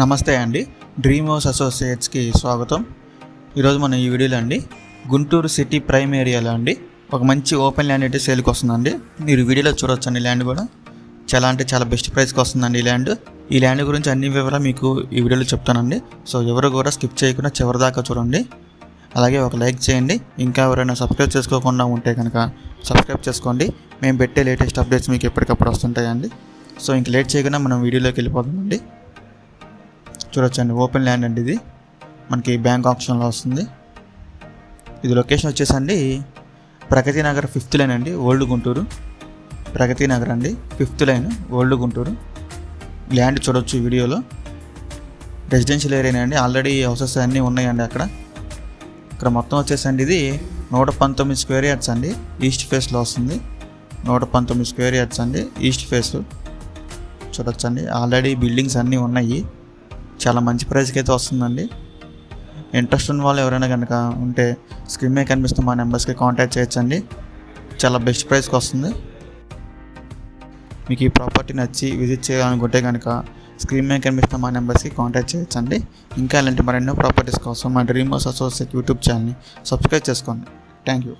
నమస్తే అండి. Dream house అసోసియేట్స్కి స్వాగతం. ఈరోజు మనం ఈ వీడియోలో అండి గుంటూరు సిటీ ప్రైమ్ ఏరియాలో అండి ఒక మంచి ఓపెన్ ల్యాండ్ అయితే సేల్కి వస్తుందండి. మీరు వీడియోలో చూడొచ్చండి ల్యాండ్ కూడా. చాలా అంటే చాలా బెస్ట్ ప్రైస్కి వస్తుందండి ఈ ల్యాండ్. ఈ ల్యాండ్ గురించి అన్ని వివరాలు మీకు ఈ వీడియోలో చెప్తానండి. సో ఎవరు కూడా స్కిప్ చేయకుండా చివరి దాకా చూడండి. అలాగే ఒక లైక్ చేయండి. ఇంకా ఎవరైనా సబ్స్క్రైబ్ చేసుకోకుండా ఉంటే కనుక సబ్స్క్రైబ్ చేసుకోండి. మేము పెట్టే లేటెస్ట్ అప్డేట్స్ మీకు ఎప్పటికప్పుడు వస్తుంటాయండి. సో ఇంక లేట్ చేయకుండా మనం వీడియోలోకి వెళ్ళిపోతామండి చూడొచ్చండి. ఓపెన్ ల్యాండ్ అండి ఇది. మనకి బ్యాంక్ ఆప్షన్లో వస్తుంది. ఇది లొకేషన్ వచ్చేసండి ప్రగతి నగర్ ఫిఫ్త్ లైన్ అండి ఓల్డ్ గుంటూరు ప్రగతి నగర్ అండి fifth line old Guntur land చూడొచ్చు వీడియోలో. రెసిడెన్షియల్ ఏరియా అండి. ఆల్రెడీ హౌసెస్ అన్నీ ఉన్నాయండి అక్కడ. ఇక్కడ మొత్తం వచ్చేసండి ఇది. నూట పంతొమ్మిది స్క్వేర్ యార్డ్స్ అండి. ఈస్ట్ ఫేస్లో వస్తుంది. నూట పంతొమ్మిది స్క్వేర్ యార్డ్స్ అండి. ఈస్ట్ ఫేస్ చూడొచ్చండి. ఆల్రెడీ బిల్డింగ్స్ అన్నీ ఉన్నాయి. చాలా మంచి ప్రైస్కి అయితే వస్తుందండి. ఇంట్రెస్ట్ ఉన్న వాళ్ళు ఎవరైనా కనుక ఉంటే స్క్రీన్ మీద కనిపిస్తున్న మా నెంబర్స్కి కాంటాక్ట్ చేయొచ్చండి. చాలా బెస్ట్ ప్రైస్కి వస్తుంది. మీకు ఈ ప్రాపర్టీ నచ్చి విజిట్ చేయాలనుకుంటే కనుక స్క్రీన్ మీద కనిపిస్తున్న మా నెంబర్స్కి కాంటాక్ట్ చేయొచ్చండి. ఇంకా ఇలాంటి మరెన్నో ప్రాపర్టీస్ కోసం మా డ్రీమ్ హౌస్ అసోసియేట్ యూట్యూబ్ ఛానల్ని సబ్స్క్రైబ్ చేసుకోండి. Thank you